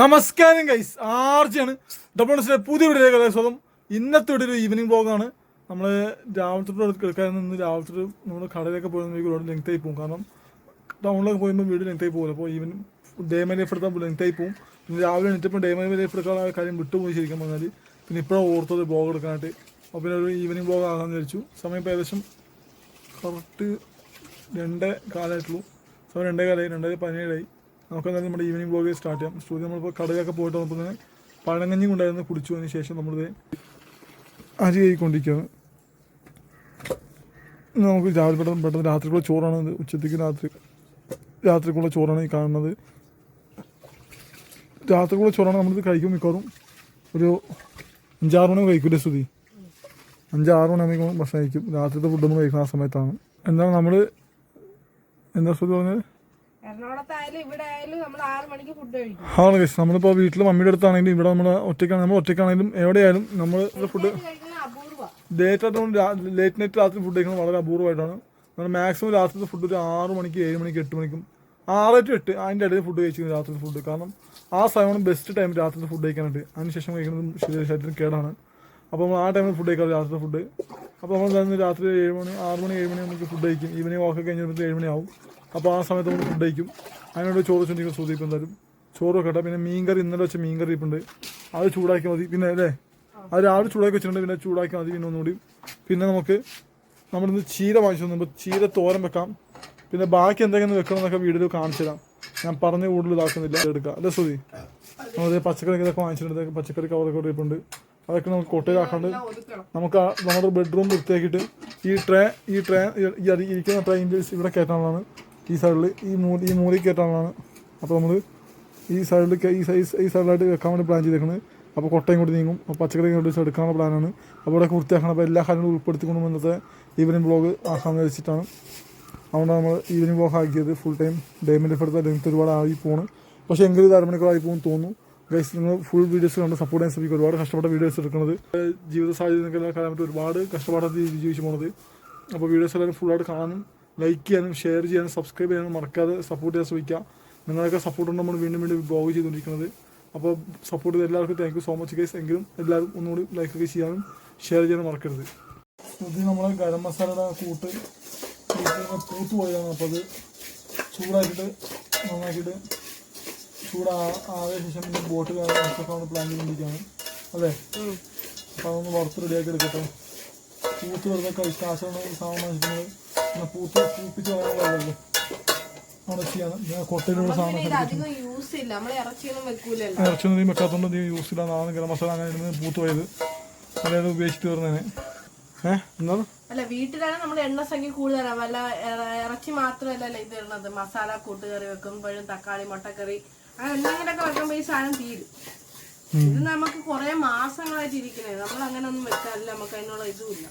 നമസ്കാരം ഗൈസ് ആർജിയാണ്. ഡബിൾസിലെ പുതിയ വീഡിയോ കഥാസ്വാദം ഇന്നത്തെ വീഡിയോ ഒരു ഈവനിങ് ബ്ലോഗാണ് നമ്മൾ രാവിലത്തെ എടുക്കാൻ നിന്ന് രാവിലത്തെ നമ്മൾ കടയിലൊക്കെ പോയി ഒരുപാട് ലെങ്ത് ആയി പോകും. കാരണം ടൗണിലൊക്കെ പോകുമ്പോൾ വീട് ലെങ്ത് ആയി പോകും അപ്പോൾ ഈവൻ ഡേ മൈ ലൈഫ് എടുത്താൽ ലെങ്ത് ആയി പോകും. പിന്നെ രാവിലെ എണീറ്റപ്പോൾ ഡേ മൈ ലൈഫ് എടുക്കാൻ കാര്യം വിട്ടുപോയി ശരിക്കും പറഞ്ഞാൽ പിന്നെ ഇപ്പോഴാണ് ഓർത്തത് ബ്ലോഗ് എടുക്കാനായിട്ട്. അപ്പോൾ പിന്നെ ഒരു ഈവനിങ് ബ്ലോഗ് ആകാമെന്ന് വിചാരിച്ചു. സമയം ഇപ്പോൾ ഏകദേശം കറക്റ്റ് രണ്ടേ കാലമായിട്ടുള്ളൂ സമയം രണ്ടേ കാലമായി രണ്ടായിരത്തി പതിനേഴായി. നമുക്ക് എന്തായാലും നമ്മുടെ ഈവനിങ് ബ്ലോഗ് സ്റ്റാർട്ട് ചെയ്യാം. സ്റ്റുഡിയോ നമ്മളിപ്പോൾ കടലൊക്കെ പോയിട്ട് വന്നപ്പോൾ തന്നെ പഴങ്ങഞ്ഞി കൊണ്ടായിരുന്നു കുടിച്ചു അതിന് ശേഷം നമ്മളിത് അരി കഴിക്കൊണ്ടിരിക്കുകയാണ് നമുക്ക് രാവിലെ പെട്ടെന്ന് പെട്ടെന്ന് രാത്രിക്കുള്ള ചോറാണ് ഉച്ചത്തേക്ക് രാത്രി രാത്രിക്കുള്ള ചോറാണ് ഈ കാണുന്നത്. രാത്രിക്കുള്ള ചോറാണ് നമ്മളിത് കഴിക്കും മിക്കവാറും. ഒരു അഞ്ചാറ് മണി കഴിക്കൂലേ സ്തുതി? അഞ്ചാറ് മണിയാകുമ്പോൾ ഭക്ഷണം കഴിക്കും. രാത്രിത്തെ ഫുഡ് കഴിക്കുന്ന ആ സമയത്താണ്. എന്താണ് നമ്മൾ എന്താ സ്തുതി പറഞ്ഞത്? എറണാകുളത്തായാലും ഇവിടെ ആയാലും നമ്മൾ ആറ് മണിക്ക് ഫുഡ് കഴിക്കും. ആണ് ഗൈസ് നമ്മളിപ്പോൾ വീട്ടിൽ മമ്മിയുടെ അടുത്താണെങ്കിലും ഇവിടെ നമ്മൾ ഒറ്റയ്ക്കാണ്. നമ്മൾ ഒറ്റയ്ക്കാണെങ്കിലും എവിടെയായാലും നമ്മൾ ഫുഡ് ലേറ്റ് ആയിട്ട് ലേറ്റ് നൈറ്റ് രാത്രി ഫുഡ് കഴിക്കുന്നത് വളരെ അപൂർവമായിട്ടാണ് നമ്മൾ മാക്സിമം രാത്രിത്തെ ഫുഡ് ഒരു ആറ് മണിക്ക് ഏഴ് മണിക്ക് എട്ട് മണിക്കും ആറ് ടു എട്ട് അതിന്റെ ഇടയിൽ ഫുഡ് കഴിച്ചിരുന്നു രാത്രിത്തെ ഫുഡ് കാരണം ആ സമയമാണ് ബെസ്റ്റ് ടൈം രാത്രിത്തെ ഫുഡ് കഴിക്കാനായിട്ട്. അതിനുശേഷം കഴിക്കുന്നത് ശരീര- ശരീരത്തിന് കേടാണ്. അപ്പോൾ നമ്മൾ ആ ടൈമിൽ ഫുഡ് കഴിക്കാറ് രാത്രി ഫുഡ് അപ്പോൾ നമ്മൾ തന്നെ രാത്രി ഏഴ് മണി ആറ് മണി ഏഴ് മണി നമുക്ക് ഫുഡ് കഴിക്കും. ഈവനിങ് വാക്ക് കഴിഞ്ഞ് വരുമ്പോൾ ഏഴ് മണിയാവും അപ്പോൾ ആ സമയത്ത് നമ്മൾ ഫുഡ് കഴിക്കും. അതിനോട് ചോറ് വെച്ചിട്ടുണ്ടെങ്കിൽ സൂചിപ്പ് എന്തായാലും ചോറ് വെക്കട്ടെ. പിന്നെ മീൻകറി ഇന്നലെ വെച്ച മീൻകറി ഇപ്പുണ്ട്. അത് ചൂടാക്കി മതി. പിന്നെ അല്ലേ? അത് രാവിലെ ചൂടാക്കി വെച്ചിട്ടുണ്ട്. പിന്നെ ചൂടാക്കി മതി. പിന്നെ ഒന്നുകൂടി. പിന്നെ നമുക്ക് നമ്മളിന്ന് ചീര വാങ്ങിച്ചു തന്നു. ചീര തോരൻ വെക്കാം. പിന്നെ ബാക്കി എന്തെങ്കിലും വെക്കണം എന്നൊക്കെ വീഡിയോയിൽ കാണിച്ചു തരാം. ഞാൻ പറഞ്ഞ കൂടുതൽ ഇതാക്കുന്നില്ല. എടുക്കാം. അല്ലേ സുതി നമ്മൾ പച്ചക്കറി ഇതൊക്കെ വാങ്ങിച്ചിട്ടുണ്ട്. പച്ചക്കറി കവറൊക്കെ ഇരിപ്പുണ്ട് അതൊക്കെ നമുക്ക് കൊട്ടയിലാക്കാണ്ട് നമുക്ക് നമ്മുടെ ബെഡ്റൂം വൃത്തിയാക്കിയിട്ട് ഈ ട്രേ ഈ ട്രേ ഈ അടി ഇരിക്കുന്ന ട്രെയിന്റെ ഇവിടെ കയറ്റാനുള്ളതാണ്. ഈ സൈഡിൽ ഈ മൂ ഈ മൂലയിൽ കയറ്റാനുള്ളതാണ്. അപ്പോൾ നമ്മൾ ഈ സൈഡിൽ ഈ സൈസ് ഈ സൈഡിലായിട്ട് വെക്കാൻ വേണ്ടി പ്ലാൻ ചെയ്തേക്കുന്നത് അപ്പോൾ കൊട്ടയും കൂടി നീങ്ങും. അപ്പോൾ പച്ചക്കറി കൊണ്ട് എടുക്കാനുള്ള പ്ലാനാണ് അപ്പോൾ ഇവിടെ വൃത്തിയാക്കണം. അപ്പോൾ എല്ലാ കാര്യങ്ങളും ഉൾപ്പെടുത്തിക്കൊണ്ട് ഇന്നത്തെ ഈവനിങ് ബ്ലോഗ് ആക്കാമെന്ന് വെച്ചിട്ടാണ് അതുകൊണ്ടാണ് നമ്മൾ ഈവനിങ് ബ്ലോഗ് ആക്കിയത്. ഫുൾ ടൈം ഡേമിന്റെ എടുത്ത ലെങ്ത് ഒരുപാട് ആയി പോണ്. പക്ഷേ എങ്കിലും ഇത് അരമണിക്കൂറായി പോകും തോന്നുന്നു. ഗൈസ് നിങ്ങൾ ഫുൾ വീഡിയോസ് കണ്ട് സപ്പോർട്ട് ചെയ്യാൻ ശ്രമിക്കും ഒരുപാട് കഷ്ടപ്പെട്ട വീഡിയോസ് എടുക്കുന്നത്. ജീവിത സാഹചര്യങ്ങളെല്ലാം കാണാൻ പറ്റി ഒരുപാട് കഷ്ടപ്പാടാണ് ജീവിച്ചു പോണത്. അപ്പോൾ വീഡിയോസ് എല്ലാവരും ഫുള്ളായിട്ട് കാണാനും ലൈക്ക് ചെയ്യാനും ഷെയർ ചെയ്യാനും സബ്സ്ക്രൈബ് ചെയ്യാനും മറക്കാതെ സപ്പോർട്ട് ചെയ്യാൻ ശ്രമിക്കുക. നിങ്ങളൊക്കെ സപ്പോർട്ട് നമ്മൾ വീണ്ടും വീണ്ടും ബ്ലോഗ് ചെയ്തുകൊണ്ടിരിക്കുന്നത്. അപ്പോൾ സപ്പോർട്ട് ചെയ്ത് എല്ലാവർക്കും thank you so much guys എങ്കിലും എല്ലാവരും ഒന്നുകൂടി ലൈക്ക് ഒക്കെ ചെയ്യാനും ഷെയർ ചെയ്യാനും മറക്കരുത്. ഇത് നമ്മൾ ഗരം മസാലയുടെ കൂട്ട് പൂത്ത് പോയതാണ്. അപ്പോൾ അത് ചൂടാക്കിയിട്ട് നന്നാക്കിയിട്ട് ചൂടാ ആയ ശേഷം പിന്നെ ബോട്ട് ഒന്ന് പ്ലാൻ ചെയ്തുകൊണ്ടിരിക്കുകയാണ്. അല്ലേ? അപ്പോൾ അതൊന്ന് വറുത്ത് റെഡിയാക്കി എടുക്കട്ടെ. പൂത്ത് വെറുതെ കാശാണ് സാധനം പിന്നെ പൂത്ത് പൂപ്പിച്ച് കളയാനുള്ളതല്ലോ ഇറച്ചിയൊന്നും വെക്കാത്തതുകൊണ്ട് യൂസ് ഇല്ല. നാളെ ഗരം മസാല അങ്ങനെ പൂത്ത് പോയത്. അതായത് ഉപയോഗിച്ചിട്ട് വരുന്നതിന്. ഏഹ് എന്താണ്? അല്ല വീട്ടിലാണ് നമ്മൾ എണ്ണ സംഖ്യ കൂടുതലാണ് വല്ല ഇറച്ചി മാത്രമല്ല ഇത് ഇടുന്നത്? മസാല കൂട്ടുകറി വെക്കുമ്പോഴും തക്കാളി മുട്ടക്കറി അങ്ങനെ വെക്കുമ്പോ വെക്കുമ്പോൾ ഈ സാധനം തീരും. ഇത് നമുക്ക് കുറെ മാസങ്ങളായിട്ട് ഇരിക്കണേ. നമ്മൾ അങ്ങനെ ഒന്നും വെക്കാറില്ല. നമുക്ക് അതിനുള്ള ഇതുമില്ല.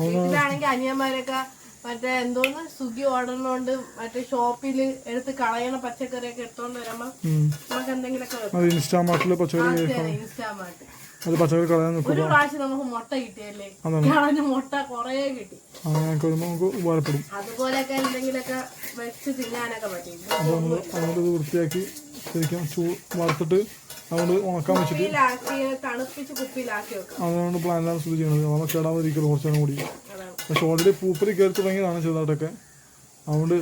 വീട്ടിലാണെങ്കിൽ അനിയന്മാരൊക്കെ മറ്റേ എന്തോന്ന്? സുഖി ഓർഡറിനോണ്ട് മറ്റേ ഷോപ്പിൽ എടുത്ത് കളയണ പച്ചക്കറിയൊക്കെ എടുത്തോണ്ട് വരുമ്പോ നമുക്ക് എന്തെങ്കിലുമൊക്കെ ഇൻസ്റ്റാമാർട്ടിൽ പച്ചക്കറി ഇൻസ്റ്റാമാർട്ട് അത് പച്ചക്കറി കളയാൻ ഒരു പ്രാവശ്യം നമുക്ക് മുട്ട കിട്ടിയല്ലേ? കളഞ്ഞ മുട്ട കൊറേ കിട്ടി. അങ്ങനെ വരുമ്പോൾ നമുക്ക് ഉപകാരപ്പെടും. അതുപോലെയൊക്കെ എന്തെങ്കിലുമൊക്കെ വെച്ച് തിന്നാനൊക്കെ പറ്റും. വൃത്തിയാക്കി ശരിക്കും ചൂ വറുത്തിട്ട് അതുകൊണ്ട് ഉണക്കാൻ വെച്ചിട്ട് അതുകൊണ്ട് പ്ലാനിലാണ് സ്ഥിതി ചെയ്യുന്നത്. നമ്മൾ കേടാവാതിരിക്കലും കുറച്ചും കൂടി. അതാണ്. പക്ഷെ ഓൾറെഡി പൂപ്പൽ കയറി തുടങ്ങിയതാണ് ചെറുതായിട്ടൊക്കെ. അതുകൊണ്ട്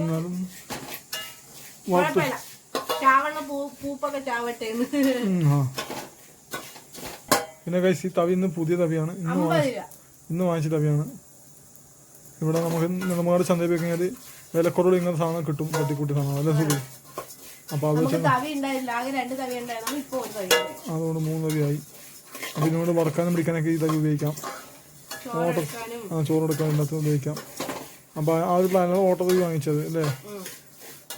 എന്നാലും വറുത്ത് പിന്നെ കഴിച്ച് ഈ തവി ഇന്ന് പുതിയ തവിയാണ്. ഇന്ന് ഇന്ന് വാങ്ങിച്ച തവിയാണ്. ഇവിടെ നമുക്ക് നമ്മുടെ ചന്തയിൽ പോയി കഴിഞ്ഞാൽ വിലക്കുറവ് ഇങ്ങനെ സാധനം കിട്ടും തട്ടിക്കൂട്ടി സാധനം. അല്ല സുഖം. അപ്പോൾ അത്. അതുകൊണ്ട് മൂന്ന് തവിയായി. അപ്പോൾ ഇതിനോട് വറക്കാനും പിടിക്കാനൊക്കെ ഈ തവി ഉപയോഗിക്കാം. ഓട്ട ആ ചോറെടുക്കാൻ എല്ലാത്തിനും ഉപയോഗിക്കാം. അപ്പോൾ ആ ഒരു പ്ലാനാണ് ഓട്ടോ തവി വാങ്ങിച്ചത് അല്ലേ?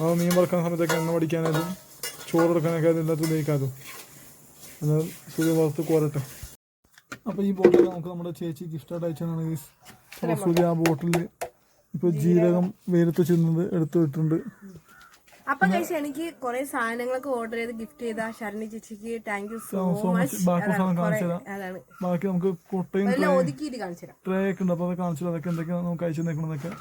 അത് മീൻ വറക്കുന്ന സമയത്തൊക്കെ എണ്ണ പഠിക്കാനായാലും ചോറെടുക്കാനൊക്കെ അതിനകത്ത് ഉപയോഗിക്കാമല്ലോ എന്നാൽ സൂര്യ വറുത്ത് കോരട്ടെ. അപ്പോൾ ഈ ബോട്ടിൽ നമുക്ക് നമ്മുടെ ചേച്ചി ഗിഫ്റ്റായിട്ട് അയച്ചതാണ് ഗീസ് സൂര്യ ആ ബോട്ടിൽ ഇപ്പോൾ ജീരകം. വെയിലത്ത് ചെന്നത് എടുത്തു വിട്ടിട്ടുണ്ട് അപ്പൊ കഴിച്ച് എനിക്ക് കുറെ സാധനങ്ങളൊക്കെ ഓർഡർ ചെയ്ത് ഗിഫ്റ്റ് ചെയ്ത ശരണി ചേച്ചിക്ക് താങ്ക് യു സോ മച്ച് ബാക്കി സാധനം കാണിച്ചു തരാം ബാക്കി നമുക്ക് കൊട്ടയും എല്ലാം ഒതുക്കിയിട്ട് കാണിച്ചു തരാം ട്രേ ഒക്കെ ഉണ്ട് അപ്പോൾ അത് കാണിച്ചു അതൊക്കെ എന്തൊക്കെയാണ് നമുക്ക് അയച്ചു നിൽക്കണതൊക്കെ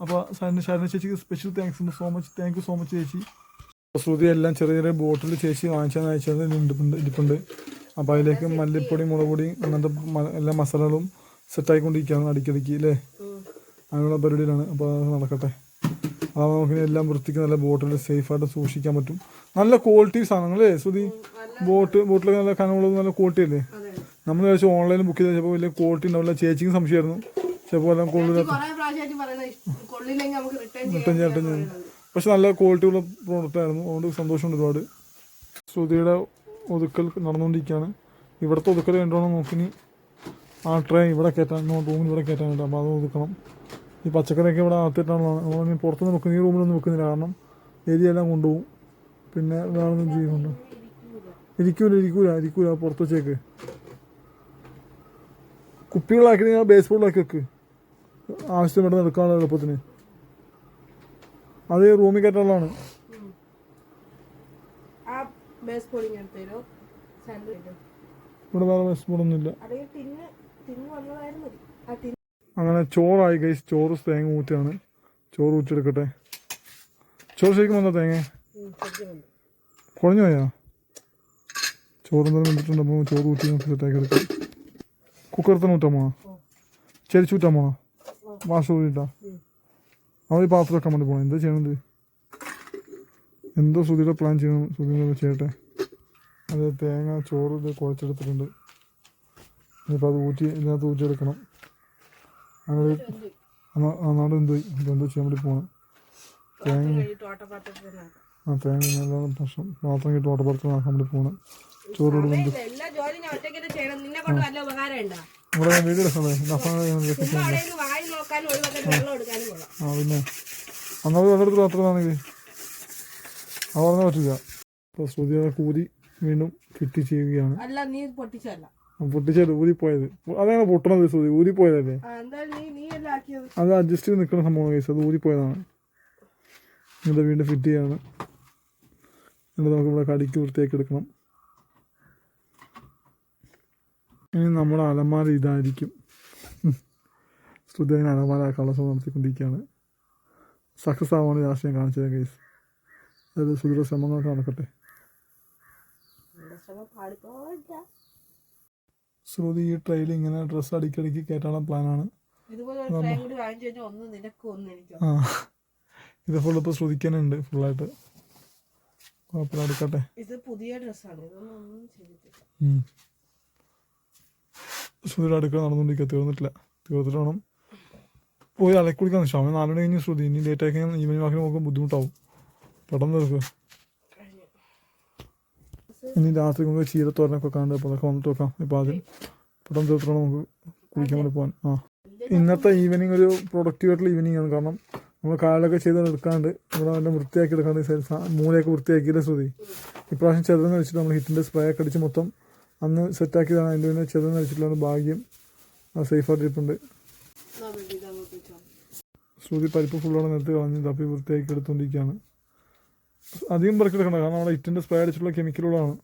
അപ്പോൾ ശരണി ശരണ ചേച്ചിക്ക് സ്പെഷ്യൽ താങ്ക്സ് ഉണ്ട്. So much thank you so much ചേച്ചി. ശ്രുതി എല്ലാം ചെറിയ ചെറിയ ബോട്ടിൽ ചേച്ചി വാങ്ങിച്ചാൽ അയച്ചത് ഇരിപ്പുണ്ട് ഇരിപ്പുണ്ട്. അപ്പോൾ അതിലേക്ക് മല്ലിപ്പൊടി മുളക് പൊടി അങ്ങനത്തെ എല്ലാ മസാലകളും സെറ്റായിക്കൊണ്ടിരിക്കുകയാണ് അടിക്കടിക്ക് അല്ലേ അങ്ങനെയുള്ള പരിപാടിയിലാണ്. അപ്പോൾ നടക്കട്ടെ. അതാകുമ്പോൾ നമുക്ക് എല്ലാം വൃത്തിക്ക് നല്ല ബോട്ടിൽ സേഫായിട്ട് സൂക്ഷിക്കാൻ പറ്റും. നല്ല ക്വാളിറ്റി സാധനങ്ങളേ സുധി ബോട്ട് ബോട്ടിലൊക്കെ നല്ല കനമുള്ളത് നല്ല ക്വാളിറ്റി അല്ലേ? നമ്മൾ കഴിച്ച് ഓൺലൈനിൽ ബുക്ക് ചെയ്ത് ചിലപ്പോൾ വലിയ ക്വാളിറ്റി ഉണ്ടാവില്ല. ചേച്ചിക്ക് സംശയമായിരുന്നു. ചിലപ്പോൾ എല്ലാം കൊള്ളില്ല റിട്ടേൺ ചെയ്യാൻ പക്ഷെ നല്ല ക്വാളിറ്റി ഉള്ള പ്രോഡക്റ്റ് ആയിരുന്നു. അതുകൊണ്ട് സന്തോഷമുണ്ട് ഒരുപാട്. ശ്രുതിയുടെ ഒതുക്കൽ നടന്നുകൊണ്ടിരിക്കുകയാണ്. ഇവിടുത്തെ ഒതുക്കൽ കണ്ടോണം നോക്കിനി. ആ ട്രെയിൻ ഇവിടെ കയറ്റാൻ റൂമിൽ ഇവിടെ കയറ്റാനുണ്ട് അപ്പോൾ അത് ഒതുക്കണം. ഈ പച്ചക്കറിയൊക്കെ ഇവിടെ അകത്തിട്ടാണ് നമ്മളിങ്ങനെ പുറത്തുനിന്ന് വെക്കുന്ന ഈ റൂമിലൊന്നും വെക്കുന്നില്ല കാരണം എരിയെല്ലാം കൊണ്ടുപോകും. പിന്നെ വേറൊന്നും ചെയ്യുന്നുണ്ട്. ഇരിക്കൂല ഇരിക്കൂല ഇരിക്കൂല പുറത്ത് വെച്ചേക്ക്. കുപ്പികളാക്കി നിങ്ങൾ ബേസ് ബോളിലാക്കി വെക്ക്. ആവശ്യം ഇവിടെ എടുക്കാനുള്ള എളുപ്പത്തിന്. അത് റൂമിൽ കയറ്റാനുള്ളതാണ് ഇവിടെ വേറെ ബേസ് അങ്ങനെ ചോറായി ഗൈസ് ചോറ് തേങ്ങ ഊറ്റാണ്. ചോറ് ഊറ്റെടുക്കട്ടെ ചോറ് ശരിക്കും വന്നോ തേങ്ങ? കുഴഞ്ഞു പോയാ? ചോറ് എന്തെങ്കിലും വന്നിട്ടുണ്ട്. അപ്പോൾ ചോറ് ഊറ്റി നമുക്ക് സെറ്റാക്കി എടുക്കാം. ഊറ്റാൻ പോണോ ചെരിച്ചൂറ്റാൻ പോണോ വാഷ് ഊരിട്ടാ അവർ പാത്രം വെക്കാൻ വേണ്ടി പോകണം എന്താ ചെയ്യണത്? എന്തോ ശ്രുതിയുടെ പ്ലാൻ ചെയ്യണം. ശ്രുതിയുടെ ചെയ്യട്ടെ? അത് തേങ്ങ ചോറ് ഇത് കുഴച്ചെടുത്തിട്ടുണ്ട്. ഇനിയിപ്പോൾ അത് ഊറ്റി ഇതിനകത്ത് ഊറ്റിയെടുക്കണം. എന്ത് ചെയ്യാൻ വേണ്ടി പോകണം തേങ്ങ ആ നല്ല ഭക്ഷണം പാത്രം കിട്ടും ഓട്ടപ്പുറത്ത് നാക്കാൻ വേണ്ടി പോകണം ചോറ് കൊണ്ട് എല്ലാ ജോലി ഞാൻ ഒറ്റയ്ക്ക് ചെയ്യണം. നിന്നെ കൊണ്ട് വല്ല ഉപകാരം ഉണ്ടാ? ഇവിടെ വീട് ആ പിന്നെ. അന്നത് വെള്ളമെടുത്ത് മാത്രമാണെങ്കിൽ അത് പറഞ്ഞാൽ പറ്റില്ല ഇപ്പോൾ ശ്രുതിയുടെ കൂതി വീണ്ടും ഫിറ്റ് ചെയ്യുകയാണ്. അല്ല നീ പൊട്ടിച്ചല്ല പൊട്ടിച്ചത് ഊരിപ്പോയത്. അതാണ് പൊട്ടണത് അല്ല ആക്കിയത്? അത് അഡ്ജസ്റ്റ് ചെയ്ത് നിൽക്കുന്ന സംഭവം കേസ് അത് ഊരിപ്പോയതാണ്. എന്നിട്ട് വീണ്ടും ഫിറ്റ് ചെയ്യാണ്. എന്നിട്ട് നമുക്ക് ഇവിടെ കടിക്ക് വൃത്തിയാക്കി എടുക്കണം. ഇനി നമ്മുടെ അലമാര ഇതായിരിക്കും. ശ്രുതി അങ്ങനെ അലമാര ശ്രമം നടത്തിക്കൊണ്ടിരിക്കുകയാണ്. സക്സസ് ആവാണ് ലാസ്റ്റ് ഞാൻ കാണിച്ചത് കേസ് അതായത് സുദൃഢ ശ്രമങ്ങളൊക്കെ നടക്കട്ടെ. ശ്രുതി ഈ ട്രെയിൽ ഇങ്ങനെ ഡ്രസ് അടിക്കടിക്ക് കയറ്റാനുള്ള പ്ലാനാണ് ആ. ഇത് ഫുൾ ഇപ്പോൾ ശ്രുതിക്കാനുണ്ട് ഫുള്ളായിട്ട് കുഴപ്പമില്ല എടുക്കട്ടെ. ഇത് പുതിയ ഡ്രസ്സാണ്. ശ്രുതിയുടെ അടുക്കള നടന്നുകൊണ്ടിരിക്കുക തീർന്നിട്ടില്ല തീർത്തിട്ട് വേണം. പോയി അലക്കുളിക്കാൻ ശ്രമം നാലുമണി കഴിഞ്ഞ് ശ്രുതി ഇനി ലേറ്റ് ആയി കഴിഞ്ഞാൽ ഈവനിങ് വാക്കിന് നോക്കുമ്പോൾ ബുദ്ധിമുട്ടാവും. പെട്ടെന്ന് തീർക്കുക ഇനി രാത്രി നമുക്ക് ചീരത്തോരനൊക്കെ കാണുന്നുണ്ട് അപ്പോൾ അതൊക്കെ വന്നിട്ട് വെക്കാം ഇപ്പോൾ ആദ്യം പെട്ടെന്ന് തീർത്തോളം നമുക്ക് കുളിക്കാൻ വേണ്ടി പോകാൻ ആ. ഇന്നത്തെ ഈവനിങ് ഒരു പ്രൊഡക്റ്റീവ് ആയിട്ടുള്ള ഈവനിങ് ആണ്. കാരണം നമ്മൾ കാലൊക്കെ ചെയ്ത് എടുക്കാണ്ട് ഇവിടെ നല്ല വൃത്തിയാക്കി എടുക്കാണ്ട് മൂലയൊക്കെ വൃത്തിയാക്കിയില്ലേ ശ്രുതി? ഇപ്രാവശ്യം ചെറുതെന്ന് വെച്ചിട്ട് നമ്മൾ ഹിറ്റിന്റെ സ്പ്രേ ഒക്കെ അടിച്ച് മൊത്തം അന്ന് സെറ്റാക്കിയതാണ് അതിന്റെ പിന്നെ ചെറുതെന്ന് വെച്ചിട്ടുള്ള ഭാഗ്യം. സേഫായിട്ട് ഇരിപ്പുണ്ട്. ശ്രുതി പരിപ്പ് ഫുള്ളോടെ നിരത്തി കളഞ്ഞ് തപ്പി വൃത്തിയാക്കി എടുത്തുകൊണ്ടിരിക്കുകയാണ് അധികം പെറുക്കെടുക്കണ്ട കാരണം നമ്മുടെ ഇറ്റിന്റെ സ്പ്രേ അടിച്ചിട്ടുള്ള കെമിക്കലുകളാണ്?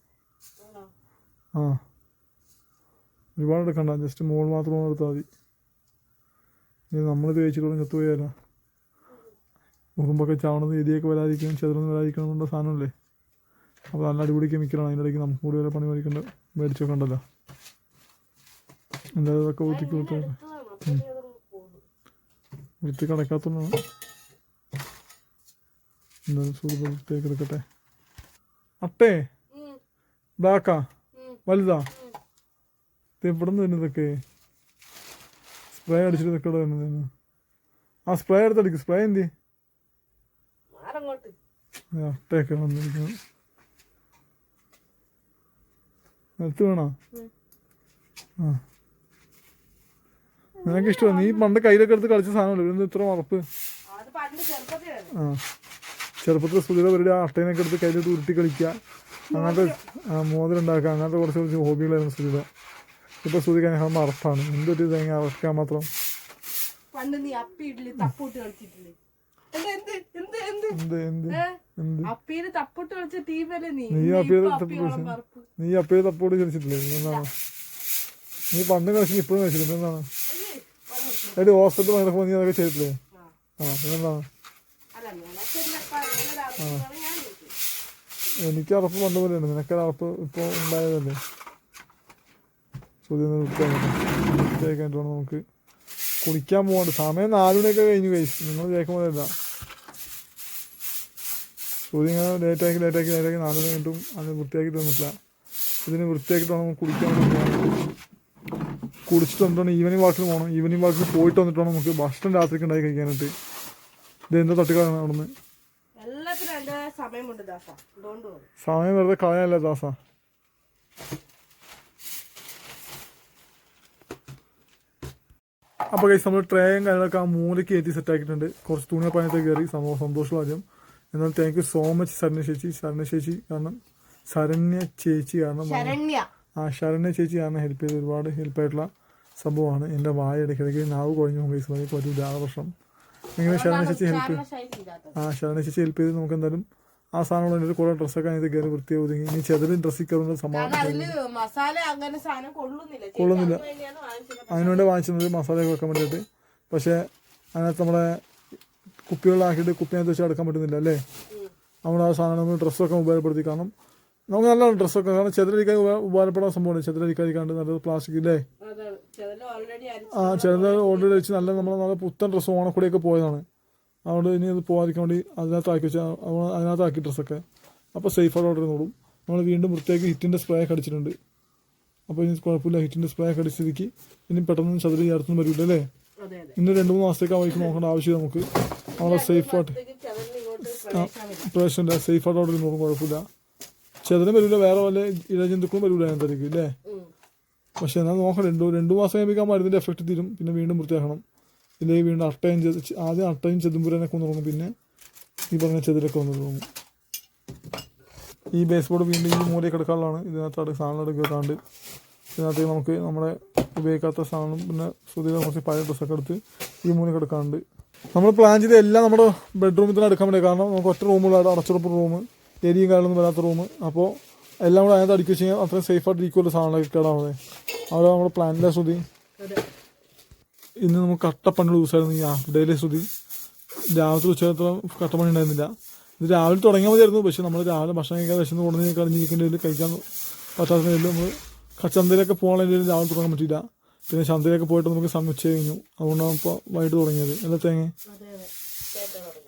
ആ. ഒരുപാട് എടുക്കണ്ട. ജസ്റ്റ് മോൾ മാത്രം എടുത്താൽ മതി. ഇനി നമ്മളിത് കഴിച്ചിട്ടുള്ള ചത്തു പോയാലോ ഉറുമ്പൊക്കെ ചാവണത് എരിയൊക്കെ വരാതിരിക്കണം ചെറുതൊന്നും വരാതിരിക്കണം എന്നുള്ള സാധനമല്ലേ? അപ്പോൾ നല്ല അടിപൊളി കെമിക്കലാണ് അതിന്റെ ഇടയ്ക്ക് നമുക്ക് കൂടി വരെ പണി മേടിക്കേണ്ട മേടിച്ച് വെക്കണ്ടല്ലോ. എന്തായാലും ഇതൊക്കെ നീ അതങ്ങ് വൃത്തി കടക്കാത്തതാണ് എന്തായാലും സൂര്യ വൃത്തിയാക്കി എടുക്കട്ടെ. അട്ടേ ഉം. വലുതാ. ഇവിടുന്ന് എവിടെ നിന്ന് വരുന്നതൊക്കെ സ്പ്രേ അടിച്ചിട്ട് ഇതൊക്കെ വരുന്നത് ആ സ്പ്രേ എടുത്തടിക്ക് സ്പ്രേ എന്തി? അട്ടയൊക്കെ വന്നിരിക്കുന്നു. നിലത്ത് വേണോ. ആ. നിനക്ക് ഇഷ്ടമാണ് നീ പണ്ട് കയ്യിലൊക്കെ എടുത്ത് കളിച്ച സാധനമല്ലോ? ഇത്ര ഉറപ്പ് ആ. ചെറുപ്പത്തിൽ ആ അട്ടേനൊക്കെ എടുത്ത് കയ്യിലിട്ട് ഉരുട്ടി കളിക്കുക. അങ്ങനത്തെ മോതിരം ഉണ്ടാക്കുക അങ്ങനത്തെ കുറച്ച് കുറച്ച് ഹോബികളായിരുന്നു സ്തുതിയുടെ ഇപ്പോൾ സ്തുതി കഴിഞ്ഞാൽ അറപ്പാണ്. എന്തൊരു തേങ്ങ അറക്കാൻ മാത്രം? പണ്ട് നീ അപ്പി ഇഡ്ഡലി തപ്പൂട്ട് കളിച്ചിട്ടില്ലേ? നീ? തപ്പൂട്ട് കളിച്ചിട്ടില്ലേ? എന്താണ് നീ പണ്ട് കളിച്ചു ഇപ്പോഴും കളിച്ചില്ല. എന്താണ്? എടി ഹോസ്പിറ്റൽ നടക്കുമ്പോൾ നീ അതൊക്കെ ചെയ്തിട്ടില്ലേ. ആ. പിന്നെന്താണ് അല്ല നിനക്കെന്നപ്പാ, നിന്നൊരു അവസ്ഥയാണ് ഞാൻ ചോദിച്ചത്. എനിക്ക് അറപ്പ് വന്ന പോലെയാണ്. നിനക്ക് അറപ്പ് ഇപ്പോൾ ഉണ്ടായതല്ലേ? വൃത്തിയാക്കാനായിട്ട് വേണം നമുക്ക് കുളിക്കാൻ പോകണ്ട സമയം നാല് മണിയൊക്കെ കഴിഞ്ഞു കഴിച്ചു നിങ്ങൾ കേൾക്കുമ്പോഴല്ല ചോദ്യം ഇങ്ങനെ ലേറ്റാക്കി ലേറ്റാക്കി ലേറ്റാക്കി നാല് മണി കഴിഞ്ഞിട്ടും അത് വൃത്തിയാക്കി തന്നിട്ടില്ല ഇതിന് വൃത്തിയാക്കിയിട്ട് വേണം കുളിക്കാൻ കുടിച്ചിട്ട് വന്നിട്ടാണ് ഈവനിങ് വാക്കിൽ പോകണം ഈവനിങ് വാക്കിൽ പോയിട്ട് വന്നിട്ട് വേണം നമുക്ക് ഭക്ഷണം രാത്രിക്ക് ഉണ്ടാക്കി കഴിക്കാനായിട്ട്. ഇത് എന്താ തട്ടിക്കളാണ് അവിടെ നിന്ന് എല്ലാത്തിനും അതിന്റെ സമയമുണ്ട് ദാസ. അതുകൊണ്ട് പോകും. സമയം വെറുതെ കളയാനല്ല ദാസ. അപ്പോൾ കഴിച്ച് നമ്മൾ ട്രേയും കാര്യങ്ങളൊക്കെ ആ മൂലയ്ക്ക് കയറ്റി സെറ്റ് ആക്കിയിട്ടുണ്ട്. കുറച്ച് തുണിയെ പണിയത്തെ കയറി. സംഭവം സന്തോഷം ആദ്യം. എന്നാൽ thank you so much Saranya ചേച്ചി. ശരണ്യ ചേച്ചി കാരണം ശരണ്യ ചേച്ചി കാരണം ആ ശരണ്യ ചേച്ചി കാരണം ഹെൽപ്പ് ചെയ്ത് ഒരുപാട് ഹെൽപ്പായിട്ടുള്ള സംഭവമാണ്. എന്റെ വായ ഇടയ്ക്കിടയ്ക്ക് നാവ് കുഴഞ്ഞു കൈസ് ആ പ്രശ്നം എങ്ങനെ ശരണ്യ ചേച്ചി ഹെൽപ്പ് ആ ശരണ ചേച്ചി ഹെൽപ്പ് ചെയ്ത് നമുക്ക് എന്തായാലും ആ സാധനങ്ങൾ എന്റെ കൂടെ ഡ്രസ്സൊക്കെ അതിനകത്ത് കയറി വൃത്തിയായി ഒതുങ്ങി. ഇനി ചെതിലും ഡ്രസ്സിൽ കയറുന്ന സമാധാനം കൊള്ളുന്നില്ല. അതിനുവേണ്ടി വാങ്ങിച്ചത് മസാലയൊക്കെ വെക്കാൻ വേണ്ടിയിട്ട്. പക്ഷേ അതിനകത്ത് നമ്മളെ കുപ്പികളിലാക്കിയിട്ട് കുപ്പിനകത്ത് വെച്ച് അടക്കാൻ പറ്റുന്നില്ല അല്ലേ? നമ്മൾ ആ സാധനം ഡ്രസ്സൊക്കെ ഉപയോഗപ്പെടുത്തി കാരണം നമുക്ക് നല്ല ഡ്രസ്സൊക്കെ കാരണം ചെതലരിക്കാൻ ഉപകാരപ്പെടാൻ സംഭവമാണ് ചെതലരിക്കാതിരിക്കാണ്ട് നല്ലത് പ്ലാസ്റ്റിക് ഇല്ലേ? ആ ചിലത് ഓൾറെഡി വെച്ച് നല്ല നമ്മൾ നല്ല പുത്തൻ ഡ്രസ്സ് ഓണക്കൂടിയൊക്കെ പോയതാണ്. അതുകൊണ്ട് ഇനി അത് പോകാതിരിക്കാൻ വേണ്ടി അതിനകത്താക്കി വെച്ചാൽ അതിനകത്താക്കി ഡ്രസ്സൊക്കെ അപ്പോൾ സേഫായിട്ട് ഓർഡർ ചെയ്തോളും. നമ്മൾ വീണ്ടും വൃത്തിയാക്കി ഹിറ്റിന്റെ സ്പ്രേ ഒക്കെ അടിച്ചിട്ടുണ്ട്. അപ്പോൾ ഇനി കുഴപ്പമില്ല ഹിറ്റിന്റെ സ്പ്രേ ഒക്കെ അടിച്ചിരിക്കും. ഇനി പെട്ടെന്ന് ചതുരി ചേർത്തൊന്നും വരില്ല അല്ലേ? ഇന്ന് രണ്ട് മൂന്ന് മാസത്തേക്ക് ആ വഴിക്ക് നോക്കേണ്ട ആവശ്യം നമുക്ക്. നമ്മളെ സേഫായിട്ട് ആയിട്ട് ചെതലിന് സേഫ് ആയിട്ട് വരും. പ്രശ്നമില്ല സേഫായിട്ട് ഓർഡർ നോക്കും കുഴപ്പമില്ല. ചെതിനും വരില്ല വേറെ വല്ല ഇഴജന്തുക്കളും വരില്ല അതിനകത്തായിരിക്കും ഇല്ലേ? ഉം. പക്ഷെ എന്നാൽ നോക്കണം രണ്ടു രണ്ടു മാസം കഴിയുമ്പോൾ മരുന്നിന്റെ എഫക്റ്റ് തീരും. പിന്നെ വീണ്ടും വൃത്തിയാക്കണം. ഇല്ലെങ്കിൽ വീണ്ടും അട്ടയും ചെത് ആദ്യം അട്ടയും ചെതുമ്പുരനൊക്കെ കൊന്നു തുടങ്ങും പിന്നെ ഈ പറഞ്ഞ ചെതിലൊക്കെ വന്നു തുടങ്ങും ഈ ബേസ് ബോർഡ് വീണ്ടും ഈ മൂലയിൽ കിടക്കാനുള്ളതാണ് ഇതിനകത്ത് സാധനം എടുക്കാണ്ട് ഇതിനകത്ത് നമുക്ക് നമ്മുടെ ഉപയോഗിക്കാത്ത സാധനം പിന്നെ സുധീര കുറച്ച് പഴയ ഡ്രസ്സൊക്കെ എടുത്ത് ഈ മൂലയിൽ എടുക്കാണ്ട്. നമ്മൾ പ്ലാൻ ചെയ്ത എല്ലാം നമ്മുടെ ബെഡ്റൂമിൽ തന്നെ എടുക്കാൻ വേണ്ടി കാരണം നമുക്ക് ഒറ്റ റൂമുള്ള അടച്ചുറപ്പ് റൂം എരിയും കാര്യമൊന്നും വരാത്ത റൂം അപ്പോൾ എല്ലാം കൂടെ അതിനകത്ത് അടുക്കി വെച്ച് കഴിഞ്ഞാൽ അത്രയും സേഫായിട്ട് ഇരിക്കുമല്ലോ സാധനങ്ങളൊക്കെ കേടാവുന്നത്. അവിടെ നമ്മുടെ പ്ലാനിലെ ശ്രുതി. ഇന്ന് നമുക്ക് കട്ടപ്പണി ദിവസമായിരുന്നു ഈ ഹാഫ് ഡേയിലെ ശ്രുതി. രാവിലത്തെ ഉച്ചത്തോളം കട്ടപ്പണി ഉണ്ടായിരുന്നില്ല. ഇത് രാവിലെ തുടങ്ങിയാൽ മതിയായിരുന്നു. പക്ഷെ നമ്മൾ രാവിലെ ഭക്ഷണം കഴിക്കാൻ വിശന്ന് കൊണ്ടുവന്ന് വരും കഴിക്കാൻ പറ്റാത്തതിൽ നമ്മൾ ചന്തയിലൊക്കെ പോകണമെങ്കിൽ രാവിലെ തുടങ്ങാൻ പറ്റിയില്ല. പിന്നെ ചന്തയിലൊക്കെ പോയിട്ട് നമുക്ക് സമയം ഉച്ച കഴിഞ്ഞു. അതുകൊണ്ടാണ് ഇപ്പോൾ വൈകിട്ട് തുടങ്ങിയത്. അല്ല തേങ്ങ.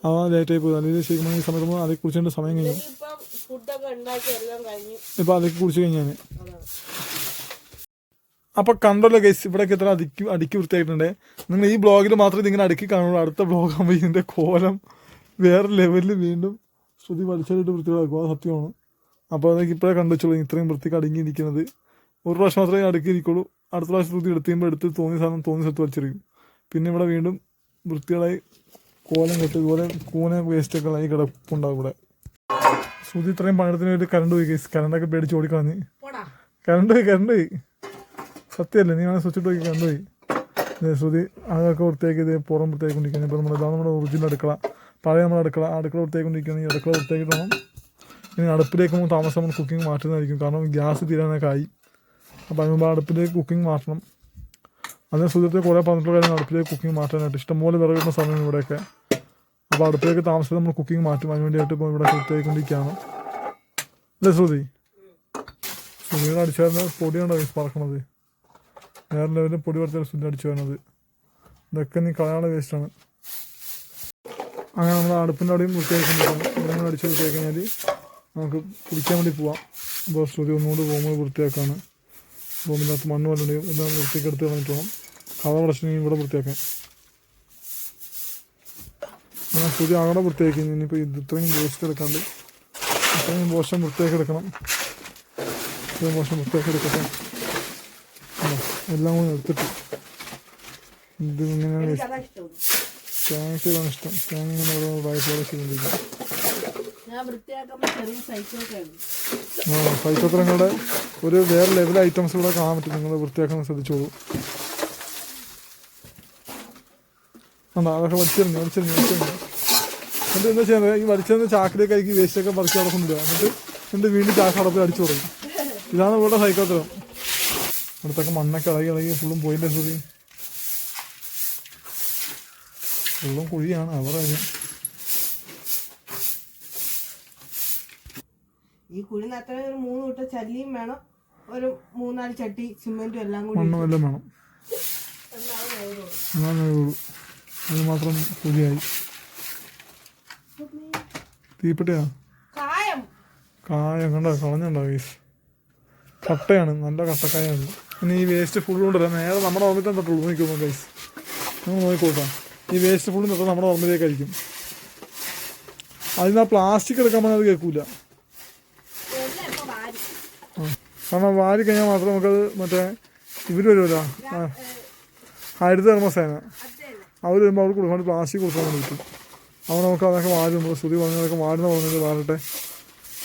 ആ ലേറ്റായി പോയി. അല്ലെങ്കിൽ ശരിക്കും ഈ സമയത്ത് നമ്മൾ അതേ കുറിച്ചുകൊണ്ട് സമയം കഴിഞ്ഞു. ഇപ്പം അതൊക്കെ കുറിച്ച് കഴിഞ്ഞാൽ അതാണ് അപ്പൊ കണ്ടല്ലോ ഗൈസ് ഇവിടെയൊക്കെ ഇത്ര അടുക്കി അടുക്കി വൃത്തിയായിട്ടുണ്ട്. നിങ്ങൾ ഈ ബ്ലോഗിൽ മാത്രം ഇതിങ്ങനെ അടുക്കി കാണുള്ളൂ. അടുത്ത ബ്ലോഗ് ആകുമ്പോൾ ഇതിന്റെ കോലം വേറെ ലെവലിൽ വീണ്ടും ശ്രുതി വലിച്ചിട്ട് വൃത്തികളാക്കും അത് സത്യമാണ്. അപ്പോൾ അതൊക്കെ ഇപ്പോഴേ കണ്ടുവെച്ചോളൂ ഇത്രയും വൃത്തിക്ക് അടുങ്ങിയിരിക്കുന്നത് ഒരു പ്രാവശ്യം മാത്രമേ അടുക്കിയിരിക്കുള്ളൂ അടുത്ത പ്രാവശ്യം ശ്രുതി എടുത്ത് കഴിയുമ്പോൾ എടുത്ത് തോന്നിയ സാധനം തോന്നിയ സ്ഥലത്ത് വലിച്ചെറിയും. പിന്നെ ഇവിടെ വീണ്ടും വൃത്തികളായി കോലം കെട്ട് ഇതുപോലെ കൂന വേസ്റ്റൊക്കെ ആയി കിടപ്പുണ്ടാവും ഇവിടെ. ശ്രുതി ഇത്രയും പണിയെടുത്തിന് വേണ്ടി കറണ്ട് പോയി ഗൈസ് കറണ്ടൊക്കെ പേടിച്ച് ഓടിക്കളഞ്ഞ്. കറണ്ട് പോയി കറണ്ട് പോയി. സത്യമല്ലേ നീ വേണം സ്വിച്ച് ഇട്ട് നോക്കി കണ്ടുപോയി ശ്രുതി അതൊക്കെ വൃത്തിയാക്കി ഇത് പുറം വൃത്തിയാക്കിക്കൊണ്ടിരിക്കുകയാണ് ഇപ്പോൾ നമ്മുടെ ഇതാണ് നമ്മുടെ ഒറിജിനൽ അടുക്കള. പഴയ നമ്മുടെ അടുക്കള. അടുക്കള വൃത്തിയാക്കിക്കൊണ്ടിരിക്കുകയാണ് ഈ അടുക്കള വൃത്തിയാക്കിയിട്ട് വേണം ഇനി അടുപ്പിലേക്ക് നമ്മൾ താമസം നമ്മൾ കുക്കിംഗ് മാറ്റുന്നതായിരിക്കും. കാരണം ഗ്യാസ് തീരാനൊക്കെ ആയി. അപ്പോൾ അതിന് മുമ്പ് അടുപ്പിലേക്ക് കുക്കിംഗ് മാറ്റണം. അതിന് സുഹൃത്തെ കുറേ പറഞ്ഞിട്ടുള്ള കാര്യം അടുപ്പിലേക്ക് കുക്കിംഗ് മാറ്റാനായിട്ട്. ഇഷ്ടംപോലെ വിറകുന്ന സമയം ഇവിടെയൊക്കെ. അപ്പോൾ അടുപ്പിലേക്ക് താമസിച്ച് നമ്മൾ കുക്കിംഗ് മാറ്റും. അതിന് വേണ്ടിയിട്ട് ഇപ്പോൾ ഇവിടെ വൃത്തിയാക്കിക്കൊണ്ടിരിക്കുകയാണ് അല്ലേ ശ്രുതി? ശ്രുതിയുടെ അടിച്ചാൽ പൊടിയാണോ പറക്കണത്? വേറെ ലെവലിൽ പൊടി പറിച്ചാൽ സുനി അടിച്ചു വരുന്നത് ഇതൊക്കെ നീ കളയാനുള്ള വേസ്റ്റാണ് അങ്ങനെ നമ്മൾ അടുപ്പിന്റെ അവിടെയും വൃത്തിയാക്കുന്നുണ്ടാവും ഇവിടെ അടിച്ച് വൃത്തിയാക്കി നമുക്ക് കുടിക്കാൻ വേണ്ടി പോവാം. അപ്പോൾ ശ്രുതി ഒന്നുകൊണ്ട് റൂമ് വൃത്തിയാക്കാണ്. റൂമിനകത്ത് മണ്ണ് വല്ലുണ്ടെങ്കിൽ എല്ലാം വൃത്തിക്ക് എടുത്ത് കളഞ്ഞിട്ട് വേണം കഥ പ്രശ്നം ഇവിടെ വൃത്തിയാക്കാൻ അങ്ങനെ ശ്രുതി അവിടെ വൃത്തിയാക്കി. ഇനിയിപ്പോൾ ഇത് ഇത്രയും വേസ്റ്റ് എടുക്കാണ്ട് ഇത്രയും മോശം വൃത്തിയാക്കി എടുക്കണം. ഇത്രയും മോശം വൃത്തിയാക്കി എടുക്കട്ടെ. എല്ലാം കൂടി എടുത്തിട്ട് ഇത് ഇങ്ങനെ എനിക്കതാ ഇഷ്ടം. തേങ്ങയ്ക്ക് ഇതാണ് ഇഷ്ടം. തേങ്ങ ഇങ്ങനെ ഓരോ വായ്പോടെ ചെയ്തുകൊണ്ടിരിക്കും. ആ പൈസത്രങ്ങളുടെ ഒരു വേറെ ലെവൽ ഐറ്റംസ് ഇവിടെ കാണാൻ പറ്റും. നിങ്ങൾ വൃത്തിയാക്കാൻ ശ്രദ്ധിച്ചോളൂ. ആണോ അതൊക്കെ വലിച്ചെറിഞ്ഞു വലിച്ചെറിഞ്ഞു വലിച്ചെറിഞ്ഞു എന്നിട്ട് എന്താ ചെയ്യുന്നത് ഈ വലിച്ചെറിഞ്ഞ ചാക്കിലേക്ക് ആയിരിക്കും വേസ്റ്റൊക്കെ പറിച്ച് നടക്കുന്നില്ല എന്നിട്ട് എന്നിട്ട് വീണ്ടും ചാക്ക് അടപ്പിൽ അടിച്ചു തുടങ്ങി. ഇതാണ് ഇവിടെ സൈക്കോത്തരം ഇവിടുത്തൊക്കെ മണ്ണൊക്കെ ഇളകി ഇളകി ഫുള്ളും പോയില്ലേ സുഖി ഫുള്ളും കുഴിയാണ് അവരുടെ ഈ കുഴി ഒരു മൂന്ന് കൂട്ട ചല്ലിയും വേണം ഒരു മൂന്നാൽ ചട്ടി സിമെന്റും എല്ലാം കൂടി മണ്ണും എല്ലാം വേണം. അത് മാത്രം കുഴിയായി തീപ്പെട്ടിയാ? കായം. കായം കണ്ട? കളഞ്ഞുണ്ടോ കട്ടയാണ് നല്ല കട്ടക്കായാണ്. ഇനി ഈ വേസ്റ്റ് ഫുള്ള് കൊണ്ടല്ല നേരെ നമ്മുടെ ഓർമ്മയിൽ തൊട്ടുള്ളൂ നോക്കിക്കോളൂ ഗൈസ് നമ്മൾ നോക്കിക്കോട്ടാ. ഈ വേസ്റ്റ് ഫുൾ തൊട്ട് നമ്മുടെ ഓർമ്മയിലേക്ക് അയക്കും അതിന് ആ പ്ലാസ്റ്റിക് എടുക്കാൻ പറഞ്ഞാൽ അത് കേൾക്കൂല. കാരണം വാരി കഴിഞ്ഞാൽ മാത്രം നമുക്കത് മറ്റേ ഇവർ വരുമല്ലോ. ഹരിത കർമ്മസേന അവർ വരുമ്പോൾ അവർക്ക് കൊടുക്കാൻ പ്ലാസ്റ്റിക് കൊടുക്കാൻ വേണ്ടിയിട്ട് അപ്പോൾ നമുക്ക് അതൊക്കെ വാരുമ്പോൾ ശ്രുതി പറഞ്ഞതൊക്കെ വാരുന്ന പറഞ്ഞിട്ട് വാരട്ടെ.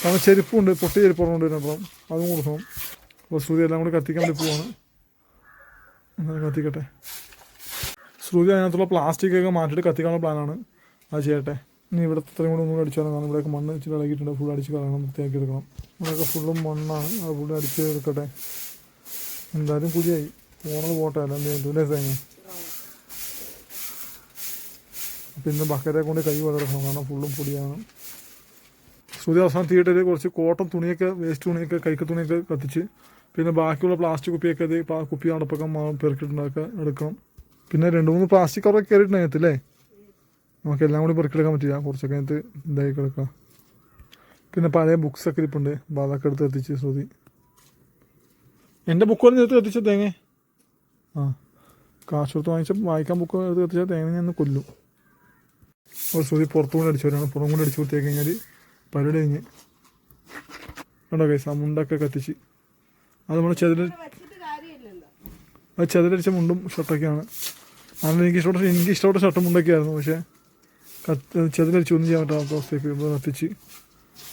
കാരണം ചെരുപ്പുണ്ട് പൊട്ടി ചെരുപ്പ് പറഞ്ഞുകൊണ്ട് അതും കൊടുക്കണം. ശ്രുതി എല്ലാം കൂടി കത്തിക്കാൻ വേണ്ടി പോവാണ്. എന്നാലും കത്തിക്കട്ടെ. ശ്രുതി അതിനകത്തുള്ള പ്ലാസ്റ്റിക് ഒക്കെ മാറ്റിയിട്ട് കത്തിക്കാനുള്ള പ്ലാനാണ് അത് ചെയ്യട്ടെ. ഇനി ഇവിടെ ഇത്രയും കൂടെ ഒന്നും അടിച്ചാൽ കാരണം ഇവിടെയൊക്കെ മണ്ണ് ഇച്ചിരി ഇളകിയിട്ടുണ്ട്. ഫുൾ അടിച്ച് കളയണം വൃത്തിയാക്കി എടുക്കണം. ഇവിടെയൊക്കെ ഫുള്ളും മണ്ണാണ്. അത് ഫുള്ള് അടിച്ച് എടുക്കട്ടെ. എന്തായാലും പുതിയായി പോണത് പോട്ടെ. അല്ല? എന്ത് ചെയ്യും തേങ്ങ അപ്പം ഇന്ന് ബക്കറ്റെ കൊണ്ട് കൈ വളർത്തണം കാരണം ഫുള്ളും പൊടിയാണ്. ശ്രുതി അവസാനം തീയേറ്ററിൽ കുറച്ച് കോട്ടൺ തുണിയൊക്കെ വേസ്റ്റ് തുണിയൊക്കെ കൈക്ക് തുണിയൊക്കെ കത്തിച്ച് പിന്നെ ബാക്കിയുള്ള പ്ലാസ്റ്റിക് കുപ്പിയൊക്കെ അത് കുപ്പി അടപ്പൊക്കെ പെറുക്കിയിട്ടുണ്ടാക്കുക എടുക്കണം. പിന്നെ രണ്ട് മൂന്ന് പ്ലാസ്റ്റിക് കവറൊക്കെ കയറിയിട്ടുണ്ട് അല്ലേ? നമുക്ക് എല്ലാം കൂടി പെറുക്കിയെടുക്കാൻ പറ്റില്ല. കുറച്ചൊക്കെ അതിനകത്ത് ഇതായി കിടക്കാം പിന്നെ പഴയ ബുക്സൊക്കെ ഇരിപ്പുണ്ട്. അപ്പോൾ അതൊക്കെ എടുത്ത് എത്തിച്ച് ശ്രുതി. എന്റെ ബുക്കുകൾ നേരത്തെ എത്തിച്ച തേങ്ങ? ആ. കാശ് കൊടുത്ത് വാങ്ങിച്ച വായിക്കാൻ ബുക്ക് എടുത്ത് എത്തിച്ച തേങ്ങ ഞാൻ കൊല്ലും. ഒരു ശ്രുതി പുറത്തുകൊണ്ട് അടിച്ചവരാണ് പുറം കൊണ്ട് അടിച്ചു കൊടുത്തേക്ക് കഴിഞ്ഞാൽ പരിപാടി കഴിഞ്ഞ്. കണ്ടോ കൈസ മുണ്ടൊക്കെ കത്തിച്ച്. അത് നമ്മൾ ചെതിര അത് ചെതിരടിച്ച മുണ്ടും ഷർട്ടൊക്കെയാണ്. അന്ന് എനിക്ക് ഇഷ്ടപ്പെട്ട എനിക്ക് ഇഷ്ടപ്പെട്ട ഷർട്ടും മുണ്ടൊക്കെ ആയിരുന്നു പക്ഷേ കത്ത് ചെതിരടിച്ച് ഒന്നും ചെയ്യാൻ പറ്റാത്ത അവസ്ഥയ്ക്ക് ഇവിടെ കത്തിച്ച്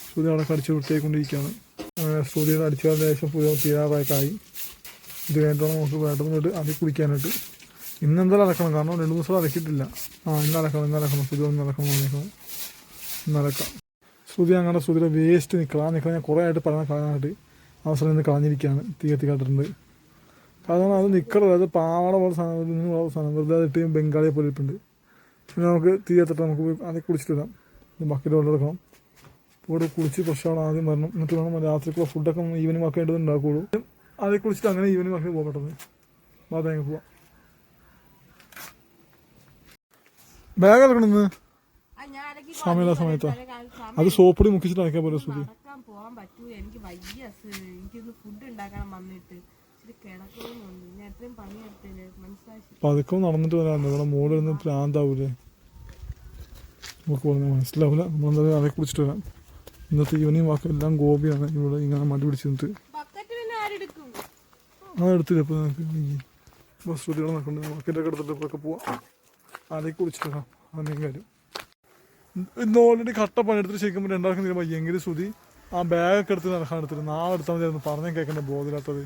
സൂര്യ അവിടെ കടിച്ച് വൃത്തിയായിക്കൊണ്ടിരിക്കുകയാണ്. അങ്ങനെ ശ്രുതിയുടെ അടിച്ചു ദേശം പുതിയ തീരാറായിട്ടായി ഇത് കഴിഞ്ഞിട്ടാണ് നമുക്ക് വേണ്ടത് കൊണ്ട് അതിൽ കുടിക്കാനായിട്ട് ഇന്ന് എന്തായാലും അലക്കണം കാരണം രണ്ട് ദിവസം അലക്കിയിട്ടില്ല. ആ ഇന്ന് അലക്കണം ഇന്ന് അലക്കണം ശ്രുതി ഒന്ന് അലക്കണം വന്നേക്കണം ഇന്ന് അലക്കാം. ശ്രുതി അങ്ങനെ ശ്രുതിയുടെ വേസ്റ്റ് നിൽക്കണം ആ നിൽക്കണം ഞാൻ കുറേ ആയിട്ട് പറഞ്ഞ കളയാനായിട്ട് അവസരം ഇന്ന് കളഞ്ഞിരിക്കുകയാണ്. തീ കത്തി കാട്ടിട്ടുണ്ട് കാരണം അത് നിൽക്കണത് അത് പാവാട പോലെ സാധനം. പോലെ സാധനം. വെറുതെ ഇട്ട് ബംഗാളിയെ പോലെ ഇട്ടുണ്ട് പിന്നെ നമുക്ക് തീ കത്തിട്ട് നമുക്ക് പോയി അതിൽ കുളിച്ചിട്ട് വരാം. ബക്കറ്റ് വെള്ളം എടുക്കണം ഇവിടെ കുളിച്ച് ഫ്രഷാണ് ആദ്യം വരണം. എന്നിട്ട് വേണം രാത്രിക്കുള്ള ഫുഡൊക്കെ ഈവനിങ് ഒക്കെ ആയിട്ട് ഉണ്ടാക്കുകയുള്ളൂ അതിൽ കുളിച്ചിട്ട് അങ്ങനെ ഈവനിങ് ഒക്കെ പോകാൻ പെട്ടെന്ന്. തേങ്ങ പോവാം. ബാഗ് ഞാൻ ഇടയ്ക്ക് സമയമില്ല സമയത്താ. സമയം അത് സോപ്പിടി മുക്കിച്ചിട്ട് അയക്കാൻ പോലെ സുഖി പോകാൻ പറ്റൂല. എനിക്ക് വയ്യ. എനിക്കിന്ന് ഫുഡ് ഉണ്ടാക്കണം വന്നിട്ട്. പതുക്കം നടന്നിട്ട് വരാറുണ്ട് ഇവിടെ മോളിൽ നിന്ന് പ്രാന്താവൂലേ? നമുക്ക് പറഞ്ഞാൽ മനസ്സിലാവില്ല നമ്മളെന്തായാലും അതേ കുടിച്ചിട്ട് വരാം. ഇന്നത്തെ ഈവനിങ് വാക്ക് എല്ലാം ഗോപിയാണ്. ഇവിടെ ഇങ്ങനെ മടി പിടിച്ച് നിന്നിട്ട് ബക്കറ്റ് പിന്നെ ആരെടുക്കും അത് എടുത്തില്ല ഇപ്പോൾ ബസ് ശ്രുതികൾ നടക്കുന്നുണ്ട് ബക്കറ്റൊക്കെ എടുത്തിട്ട് ഇപ്പോഴൊക്കെ പോവാം. അതിലേക്ക് കുടിച്ചിട്ട് വരാം. അതെന്തെങ്കിലും കാര്യം. ഇന്ന് ഓൾറെഡി കട്ട പണിയെടുത്തിട്ട് ശരിക്കും രണ്ടാൾക്കും തീരെ എങ്കിലും ശ്രുതി ആ ബാഗൊക്കെ എടുത്ത് നടക്കാൻ എടുത്തിട്ട് നാളെ എടുത്താൽ മതിയായിരുന്നു. പറഞ്ഞാൽ കേൾക്കേണ്ട ബോധമില്ലാത്തത്.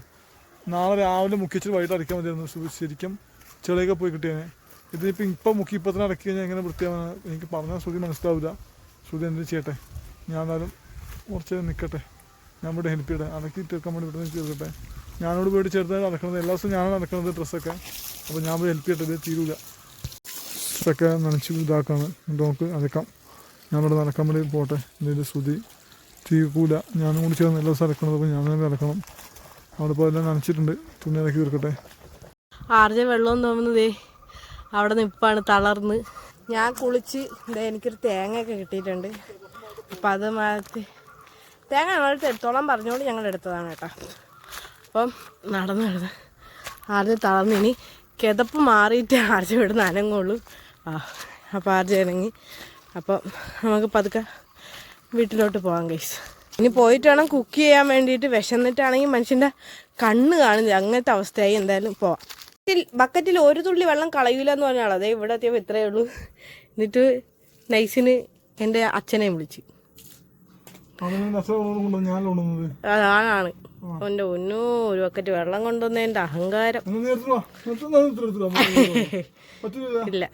നാളെ രാവിലെ മുക്കിച്ചിട്ട് വൈകിട്ട് അടിക്കാൻ മതിയായിരുന്നു. ശരിക്കും ചെളിയൊക്കെ പോയി കിട്ടിയേനെ. ഇതിപ്പോൾ ഇപ്പം മുക്കി ഇപ്പം തന്നെ അടക്കി കഴിഞ്ഞാൽ എങ്ങനെ വൃത്തിയാവാൻ എനിക്ക് പറഞ്ഞാൽ ശ്രുതി മനസ്സിലാവില്ല ശ്രുതി എന്ത് ചെയ്യട്ടെ? ഞാൻ എന്നാലും കുറച്ച് നിൽക്കട്ടെ ഞാൻ ഇവിടെ ഹെൽപ്പ് ചെയ്യട്ടെ. അടക്കി തീർക്കാൻ വേണ്ടി ഇവിടെ തീർക്കട്ടെ ഞാനോട് പോയിട്ട് ചെറുതായിട്ട് നടക്കുന്നത് എല്ലാ ദിവസവും ഞാനാണ് നടക്കുന്നത് ഡ്രസ്സൊക്കെ അപ്പോൾ ഞാൻ പോയി ഹെൽപ്പ് ചെയ്യട്ടെ. ഇത് തീരൂല. ഡ്രസ്സൊക്കെ നനച്ച് ഇതാക്കാണ്. നമുക്ക് അടക്കാം ഞാനിവിടെ നടക്കാൻ വേണ്ടി പോട്ടെ. ഇതിന്റെ ശ്രുതി. തീർക്കൂല ഞാനും കൂടി ചേർന്ന് എല്ലാ ദിവസവും അലക്കണത് അപ്പോൾ ഞാൻ തന്നെ അലക്കണം. അവിടെ ഇപ്പോൾ എല്ലാം നനച്ചിട്ടുണ്ട്. തുണി ഇറക്കി തീർക്കട്ടെ. ആർജ വെള്ളം തോന്നുന്നതേ അവിടെ നിപ്പാണ് തളർന്ന്. ഞാൻ കുളിച്ച് ഇതേ എനിക്കൊരു തേങ്ങയൊക്കെ കിട്ടിയിട്ടുണ്ട്. അപ്പം അത് മാറ്റി. തേങ്ങ ഞങ്ങളടുത്ത് എടുത്തോളം പറഞ്ഞുകൊണ്ട് ഞങ്ങൾ എടുത്തതാണ് കേട്ടോ. അപ്പം നടന്നു നടന്ന് ആർജ തളർന്ന്. ഇനി കിതപ്പ് മാറിയിട്ട് ആർജ ഇവിടെ നനങ്ങുള്ളൂ. ആ അപ്പോൾ ആർജ ഇണങ്ങി. അപ്പം നമുക്ക് പതുക്കെ വീട്ടിലോട്ട് പോകാം ഗൈസ് ഇനി പോയിട്ട് വേണം കുക്ക് ചെയ്യാൻ വേണ്ടിയിട്ട് വിശന്നിട്ടാണെങ്കിൽ മനുഷ്യന്റെ കണ്ണ് കാണില്ല അങ്ങനത്തെ അവസ്ഥയായി എന്തായാലും പോവാം. ബക്കറ്റിൽ ഒരു തുള്ളി വെള്ളം കളയൂല എന്ന് പറഞ്ഞാൽ അതേ ഇവിടെ എത്തിയപ്പോൾ ഇത്രയേ ഉള്ളൂ. എന്നിട്ട് നൈസിന് എന്റെ അച്ഛനെ വിളിച്ച്. അതാണ് എന്റെ ഒന്നോ ഒരു ബക്കറ്റ് വെള്ളം കൊണ്ടുവന്നതിന്റെ അഹങ്കാരം. ഇല്ല.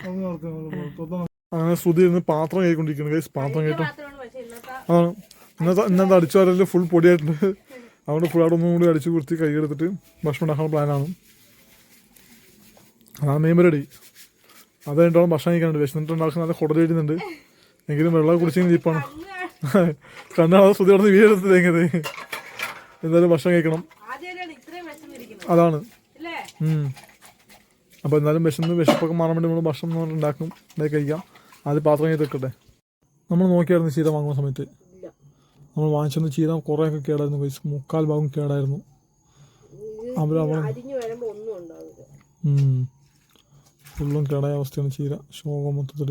അങ്ങനെ ശ്രുതി പാത്രം പാത്രം കേട്ടോ അതാണ് ഇന്നത്തെ ഇന്നത്തെ അടിച്ചു വരൽ ഫുൾ പൊടിയായിട്ടുണ്ട്. അതുകൊണ്ട് ഫുൾ അവിടെ ഒന്നും കൂടി അടിച്ചു കുർത്തി കൈ എടുത്തിട്ട് ഭക്ഷണം ഉണ്ടാക്കാൻ പ്ലാനാണ് അതാണ് മെയിൻ പരിപാടി അത് കഴിഞ്ഞിട്ടാണ് ഭക്ഷണം കഴിക്കാനുണ്ട്. വിശന്നിട്ട് ഉണ്ടാക്കുന്ന നല്ല കുടൽ എഴുതുന്നുണ്ട് എങ്കിലും വെള്ളം കുടിച്ചെങ്കിൽ ജീപ്പാണ് കണ്ണാണ് ശ്രുതി അവിടെ വീടെടുത്ത് തേങ്ങത് എന്തായാലും ഭക്ഷണം കഴിക്കണം. അതാണ്. അപ്പോൾ എന്നാലും വിശന്ന് വിശപ്പൊക്കെ മാറാൻ വേണ്ടി നമ്മൾ ഭക്ഷണം ഉണ്ടാക്കും. ഉണ്ടാക്കി കഴിക്കാം. അത് പാത്രം കഴിഞ്ഞ് വെക്കട്ടെ. നമ്മൾ നോക്കിയായിരുന്നു ചീത വാങ്ങുന്ന സമയത്ത്. നമ്മൾ വാങ്ങിച്ചൊന്ന് ചീര കുറേയൊക്കെ കേടായിരുന്നു. പൈസ മുക്കാൽ ഭാഗം കേടായിരുന്നു. അവരവൾ ഫുള്ളും കേടായ അവസ്ഥയാണ് ചീര ശോകം മൊത്തത്തിൽ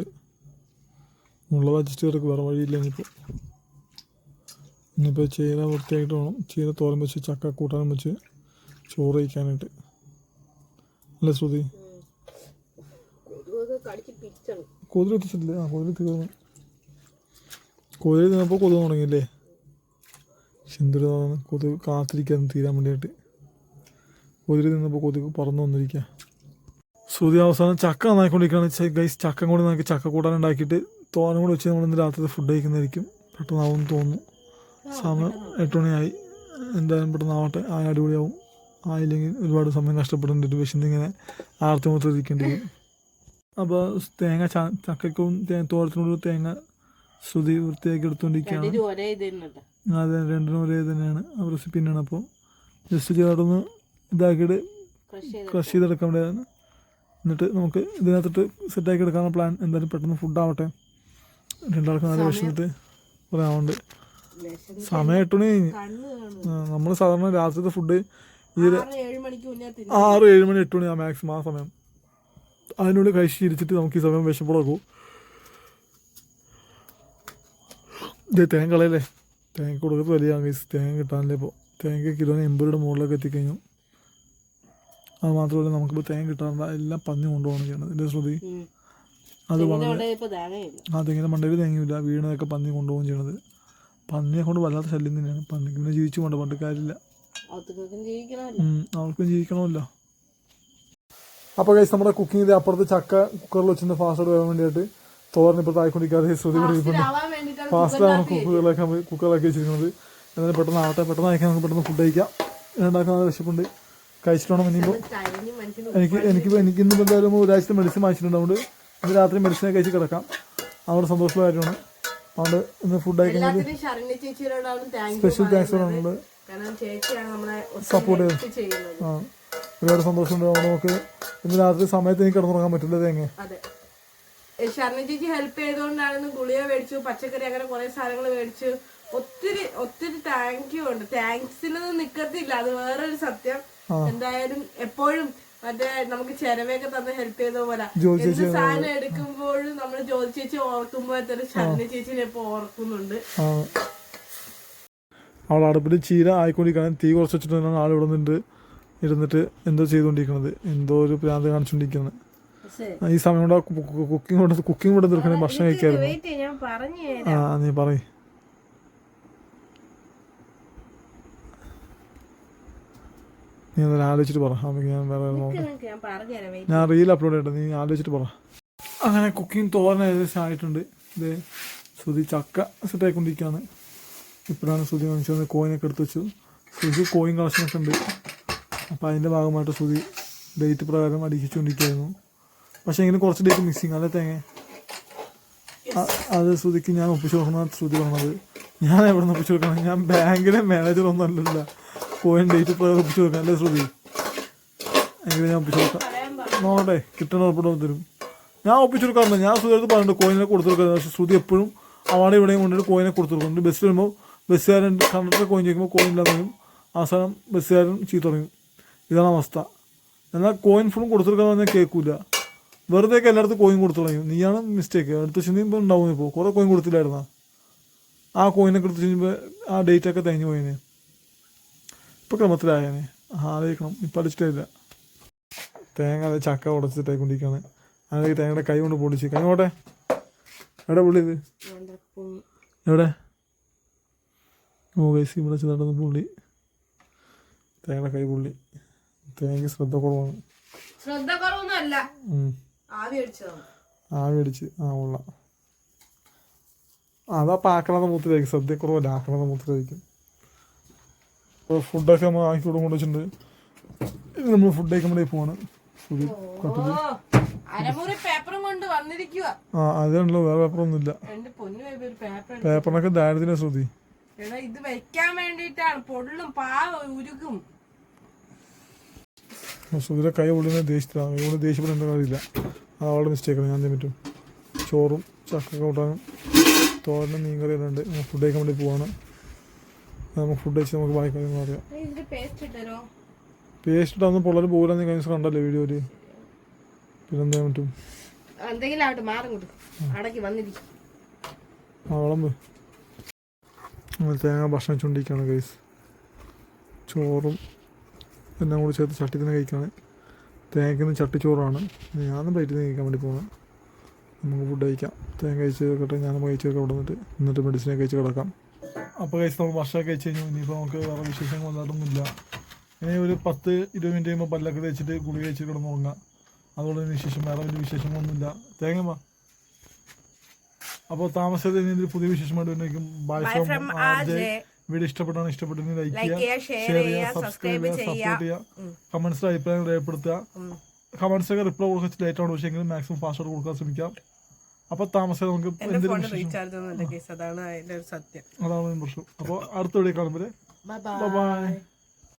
ഉള്ളത് അഡ്ജസ്റ്റ് ചെയ്തൊക്കെ വേറെ വഴിയില്ല ഇനിയിപ്പോൾ ഇനിയിപ്പോൾ ചീര വൃത്തിയായിട്ട് വേണം. ചീര തോരൻ വെച്ച് ചക്ക കൂട്ടാനും വെച്ച് ചോറ് കഴിക്കാനായിട്ട്. അല്ലേ ശ്രുതി? കൊതിരി എത്തിച്ചിട്ടില്ല. ആ കൊതിരി തീർന്നു കൊതിരി തിന്നപ്പോൾ കൊതുക് തുടങ്ങിയില്ലേ എന്തൊരിതാണ് കൊതുക് കാത്തിരിക്കാൻ തീരാൻ വേണ്ടിയിട്ട്. കൊതുക് നിന്നപ്പോൾ കൊതുക് പറന്നു വന്നിരിക്കുക ശ്രുതി അവസാനം ചക്ക നന്നായിക്കൊണ്ടിരിക്കുകയാണ്. ഗൈസ് ചക്ക കൊണ്ട് നമുക്ക് ചക്ക കൂടാൻ ഉണ്ടാക്കിയിട്ട് തോരൻ കൂടെ വെച്ച് നമ്മൾ ഇന്ന് രാത്രി ഫുഡ് കഴിക്കുന്നതായിരിക്കും. പെട്ടെന്നാവും തോന്നുന്നു. സമയം എട്ട് മണിയായി. എന്തായാലും പെട്ടെന്ന് ആവട്ടെ. ആ അടിപൊളിയാവും. ആയില്ലെങ്കിൽ ഒരുപാട് സമയം കഷ്ടപ്പെടേണ്ടി വിശന്നിങ്ങനെ ആർത്തി മൊത്തം ഇരിക്കേണ്ടി വരും. അപ്പോൾ തേങ്ങ ചക്കയ്ക്കും തേ- തോരത്തിനോട് തേങ്ങ ശ്രുതി വൃത്തിയാക്കി എടുത്തുകൊണ്ടിരിക്കുകയാണ് തന്നെയല്ല അതെ രണ്ടിനും ഒരേ തന്നെയാണ് ആ റെസിപ്പിന്നാണ്. അപ്പോൾ ജസ്റ്റ് ചേർന്ന് ഇതാക്കിയിട്ട് ക്രഷ് ചെയ്ത് ക്രഷ് ചെയ്തെടുക്കാൻ വേണ്ടിയാണ്. എന്നിട്ട് നമുക്ക് ഇതിനകത്തിട്ട് സെറ്റാക്കി എടുക്കാനുള്ള പ്ലാൻ. എന്തായാലും പെട്ടെന്ന് ഫുഡ് ആവട്ടെ. രണ്ടാൾക്കും നല്ല വിഷമിട്ട് പറയാറുണ്ട് വിശന്ന് സമയം എട്ട് മണി നമ്മൾ സാധാരണ രാത്രിത്തെ ഫുഡ് ഈ ആറ് ഏഴ് മണി എട്ട് മണി ആ മാക്സിമം ആ സമയം. അതിനുള്ളിൽ കഴിച്ച് ഇരിച്ചിട്ട് നമുക്ക് ഈ സമയം വിശപ്പുളക്കും ഇത് തേങ്ങ കളയല്ലേ? തേങ്ങ കൊടുക്കുന്നത് വലിയ ഗൈസ് തേങ്ങ കിട്ടാനല്ലേ ഇപ്പോൾ തേങ്ങ കിലോന് എൺപത് രൂപയുടെ മുകളിലൊക്കെ എത്തിക്കഴിഞ്ഞു. അത് മാത്രമല്ല നമുക്കിപ്പോൾ തേങ്ങ കിട്ടാറില്ല. എല്ലാം പന്നി കൊണ്ടുപോകണം ചെയ്യണം എന്റെ ശ്രുതി. അത് വളരെ ആ തെങ്ങിന്റെ മണ്ടയിൽ തേങ്ങയില്ല. വീണതൊക്കെ പന്നി കൊണ്ടുപോകുകയും ചെയ്യണത് പന്നിയെ കൊണ്ട് വല്ലാത്ത ശല്യം തന്നെയാണ്. പന്നിക്ക് പിന്നെ ജീവിച്ചു കൊണ്ട് പണ്ട് കാര്യമില്ല. അവർക്കും ജീവിക്കണമല്ലോ. അപ്പോൾ കഴിച്ച് നമ്മുടെ കുക്കിംഗ് ചെയ്ത് അപ്പുറത്ത് ചക്ക കുക്കറിൽ വെച്ചിട്ട് ഫാസ്റ്റ് വരാൻ വേണ്ടിയിട്ട് തോരൻ ഇപ്പോൾ തായ്ക്കൊണ്ടിരിക്കാതെ ശ്രുതി കുക്കുകളൊക്കെ ഫാസ്റ്റാണ് കുക്കറിലൊക്കെ കുക്കറിലാക്കി വെച്ചിരിക്കുന്നത്. എന്നാലും പെട്ടെന്ന് ആവട്ടെ പെട്ടെന്ന് അയക്കാൻ നമുക്ക് പെട്ടെന്ന് ഫുഡ് കഴിക്കാം. ഉണ്ടാക്കാൻ വിശപ്പുണ്ട്. കഴിച്ചിട്ട് ഇനിയിപ്പോൾ കരിഞ്ഞ് എനിക്ക് എനിക്ക് എനിക്ക് ഇന്ന് എന്തായാലും ഒരാഴ്ചത്തെ മെഡിസിൻ വാങ്ങിച്ചിട്ടുണ്ട്. അതുകൊണ്ട് ഇന്ന് രാത്രി മെഡിസിനെ കഴിച്ച് കിടക്കാം. അതുകൊണ്ട് സന്തോഷമുള്ള കാര്യമാണ്. അതുകൊണ്ട് ഇന്ന് ഫുഡ് അയക്കുന്നത് സ്പെഷ്യൽ താങ്ക്സ് പറയുന്നുണ്ട് സപ്പോർട്ട് ചെയ്തു ആ. ഒരുപാട് സന്തോഷമുണ്ട്. അവിടെ നമുക്ക് ഇന്ന് രാത്രി സമയത്ത് എനിക്ക് കിടന്നുറങ്ങാൻ പറ്റില്ല. തേങ്ങ ശരണ ചേച്ചി ഹെൽപ്പ് ചെയ്തുകൊണ്ടാണ് ഗുളിക മേടിച്ചു പച്ചക്കറി അങ്ങനെ കുറെ സാധനങ്ങൾ മേടിച്ചു. ഒത്തിരി ഒത്തിരി താങ്ക് യു ഉണ്ട്. താങ്ക്സിനൊന്നും നിക്കത്തില്ല. അത് വേറൊരു സത്യം. എന്തായാലും എപ്പോഴും മറ്റേ നമുക്ക് ചെലവൊക്കെ തന്ന് ഹെൽപ്പ് ചെയ്ത പോലെ. എന്ത് സാധനം എടുക്കുമ്പോഴും നമ്മൾ ജോലി ചേച്ചി ഓർക്കുമ്പോൾ തന്നെ ശരണ ചേച്ചിനെ ഇപ്പൊ ഓർക്കുന്നുണ്ട്. അവിടെ അവൾ അടുപ്പിൽ ചീര ആയിക്കൊണ്ടിരിക്കുകയാണ്. തീ കുറച്ച് വെച്ചിട്ടാണ് ആൾ ഇവിടെ നിന്നിട്ട് ഇരുന്നിട്ട് എന്തോ ചെയ്തുകൊണ്ടിരിക്കുന്നത് എന്തോ ഒരു പ്രാന്ത് കാണിച്ചുകൊണ്ടിരിക്കുന്നത് ഈ സമയം കൊണ്ട് കുക്കിംഗ് കൊണ്ട് കുക്കിംഗ് കൂടെ തീർക്കണേ ഭക്ഷണം കഴിക്കായിരുന്നു. ആ നീ പറയ. നീ എന്നാലും ആലോചിച്ചിട്ട് പറ. അമ്മയ്ക്ക് ഞാൻ വേറെ നോക്കാം ഞാൻ റീൽ അപ്ലോഡ് ചെയ്യട്ടെ നീ ആലോചിച്ചിട്ട് പറ. അങ്ങനെ കുക്കിംഗ് തോരൻ ഏകദേശം ആയിട്ടുണ്ട്. ഇത് ശ്രുതി ചക്ക സെറ്റ് ആയിക്കൊണ്ടിരിക്കുകയാണ്. ഇപ്പോഴാണ് ശ്രുതി വാങ്ങിച്ചത് കോയിനൊക്കെ എടുത്ത് വെച്ചു. ശ്രുതി കോയിൻ കളക്ഷനൊക്കെ ഉണ്ട്. അപ്പോൾ അതിന്റെ ഭാഗമായിട്ട് ശ്രുതി ഡേറ്റ് പ്രകാരം അടിച്ചുകൊണ്ടിരിക്കുകയായിരുന്നു പക്ഷേ എങ്കിലും കുറച്ച് ഡേറ്റ് മിസ്സിങ് അല്ലേ തേങ്ങ? അത് ശ്രുതിക്ക് ഞാൻ ഒപ്പിച്ചു കൊടുക്കുന്ന ശ്രുതി പറഞ്ഞത്. ഞാൻ എവിടെ നിന്ന് ഒപ്പിച്ചു കൊടുക്കണം? ഞാൻ ബാങ്കിലെ മാനേജർ ഒന്നും അല്ലല്ല. പോയിന്റ് ഡേറ്റ് പ്രകാരം ഒപ്പിച്ചു കൊടുക്കാം അല്ലേ ശ്രുതി? എങ്കിലും ഞാൻ ഒപ്പിച്ചു കൊടുക്കാം. നോക്കട്ടെ കിട്ടണ ഉറപ്പിട്ട് തരും. ഞാൻ ഒപ്പിച്ചു കൊടുക്കാറുണ്ട്. ഞാൻ ശ്രുതി പറഞ്ഞിട്ട് കോയിനെ കൊടുത്തു കൊടുക്കുന്നത് പക്ഷേ ശ്രുതി എപ്പോഴും അവിടെ ഇവിടെയും കൊണ്ടിട്ട് കോയിനെ കൊടുത്തു കൊടുക്കുന്നുണ്ട്. ബസ് വരുമ്പോൾ ബസ്സുകാരൻ കണ്ടക്ടർ കോയിൻ ചോദിക്കുമ്പോൾ കോയിൻ ഇല്ലാതെയും അവസാനം ബസ്സുകാരൻ ചീത്ത പറയും. ഇതാണ് അവസ്ഥ. എന്നാൽ കോയിൻ ഫുള്ളും കൊടുത്തു കൊടുക്കാൻ പറഞ്ഞാൽ കേൾക്കൂല. വെറുതെ ഒക്കെ എല്ലായിടത്തും കോയിൻ കൊടുത്തു തുടങ്ങി നീയാണ് മിസ്റ്റേക്ക് അടുത്ത ഇപ്പോൾ ഉണ്ടാവും ഇപ്പോൾ കുറേ കോയിൻ കൊടുത്തില്ലായിരുന്ന? ആ കോയിനൊക്കെ എടുത്ത് കഴിയുമ്പോൾ ആ ഡേറ്റ് ഒക്കെ തേഞ്ഞു പോയിന്. ഇപ്പോൾ ക്രമത്തിലായേനെ. ആലോചിക്കണം. ഇപ്പം അടിച്ചിട്ടില്ല. തേങ്ങ അത് ചക്ക ഉടച്ചിട്ടായിക്കൊണ്ടിരിക്കുകയാണ് അങ്ങനെ തേങ്ങയുടെ കൈ കൊണ്ട് പൊളിച്ച് കൈ നോട്ടെ എവിടെ പുള്ളി ഇത്? എവിടെ? ഓ ഗൈസ് ഇവിടെ ചെന്നിട്ടൊന്ന് പുള്ളി. തേങ്ങയുടെ കൈ പുള്ളി. തേങ്ങ ശ്രദ്ധ കുറവാണ് ശ്രദ്ധ കുറവൊന്നും അല്ല ഉം. ആവി അടിച്ച്. ആ കൊള്ളാം. അതാ പാക്കണത മൂത്തിലായിരിക്കും സദ്യ കുറവല്ല ആക്കണത് മൂത്തിലായിരിക്കും ഇപ്പോൾ ഫുഡൊക്കെ നമ്മൾ ആക്കി കൂടെ കൊണ്ടുവച്ചിട്ടുണ്ട്. ഇനി നമ്മൾ ഫുഡ് കഴിക്കുമ്പോഴേ പോവാണ്. ഫുഡ് ആ വേറെ പേപ്പറൊന്നുമില്ല ഇല്ല പേപ്പറിനൊക്കെ ദാരിദ്ര്യ ശ്രുതി. ഇത് വെക്കാൻ വേണ്ടിട്ടാണ് പൊള്ളും പാവ ഉരുകും. സുധിരെ കൈ ഉള്ളിനെ ദേഷ്യത്തിലാണ് ഇവിടെ ദേഷ്യപ്പെടേണ്ട കാര്യമില്ല അത് അവളുടെ മിസ്റ്റേക്കാണ് ഞാൻ എന്തേ പറ്റും? ചോറും ചക്ക കൂട്ടാനും തോരനും മീൻകറി എല്ലാം ഉണ്ട്. നമുക്ക് ഫുഡ് കഴിക്കാൻ വേണ്ടി പോവാണ്. നമുക്ക് ഫുഡ് കഴിച്ച് നമുക്ക് ബാക്കി കാര്യങ്ങൾ അറിയാം. പേസ്റ്റ് ഇട്ടാന്ന് പിള്ളേർ പോകില്ല നീ കഴിഞ്ഞ വീഡിയോ കണ്ടല്ലേ വീഡിയോയിൽ പിന്നെന്താ ചെയ്യാൻ പറ്റും? ആ വിളമ്പ് നമ്മൾ തേങ്ങ ഭക്ഷണം ചുണ്ടിക്കാണ് ഗൈസ് ചോറും എല്ലാം കൂടി ചേർത്ത് ചട്ടി തന്നെ കഴിക്കാണ് തേങ്ങയ്ക്കുന്ന ചട്ടിച്ചോറാണ് ഞാനും പ്ലേറ്റിൽ നിന്ന് കഴിക്കാൻ വേണ്ടി പോകുന്നത് നമുക്ക് ഫുഡ് കഴിക്കാം. തേങ്ങ കഴിച്ച് വെക്കട്ടെ. ഞാനും കഴിച്ച് വെക്കാം ഇവിടെ നിന്നിട്ട്. എന്നിട്ട് മെഡിസിനെ കഴിച്ച് കിടക്കാം. അപ്പോൾ കഴിച്ച് നമുക്ക് ഭക്ഷണം കഴിച്ച് കഴിഞ്ഞു. ഇനിയിപ്പോൾ നമുക്ക് വേറെ വിശേഷങ്ങൾ വന്നിട്ടൊന്നുമില്ല. ഇനി ഒരു പത്ത് ഇരുപത് മിനിറ്റ് കഴിയുമ്പോൾ പല്ലൊക്കെ തേച്ചിട്ട് ഗുളി കഴിച്ച് കിടന്ന് ഉറങ്ങാം. അതുകൊണ്ട് തന്നെ വിശേഷം വേറെ വലിയ വിശേഷങ്ങളൊന്നുമില്ല. തേങ്ങ വാ അപ്പോൾ താമസിച്ചത് ഇനി പുതിയ വിശേഷമായിട്ട് ബൈ ഫ്രം വീഡിയോ ഇഷ്ടപ്പെട്ടാണ് ഇഷ്ടപ്പെട്ടെങ്കിൽ ലൈക്ക് ചെയ്യുക ഷെയർ ചെയ്യുക സബ്സ്ക്രൈബ് ചെയ്യുക കമന്റ്സ് സപ്പോർട്ട് ചെയ്യുക. കമന്റ്സിൽ അഭിപ്രായം രേഖപ്പെടുത്തുക. കമന്റ്സൊക്കെ റിപ്ലൈ കൊടുക്കാൻ ലേറ്റ് ആണ് പക്ഷേ എങ്കിലും മാക്സിമം ഫാസ്റ്റ് കൊടുക്കാൻ ശ്രമിക്കാം. അപ്പൊ താമസം നമുക്ക് അതാണ് അതിന്റെ ഒരു സത്യം. അതാണ് പ്രശ്നം. അപ്പോൾ അടുത്ത വീഡിയോ കാണുമ്പോൾ ബൈ ബൈ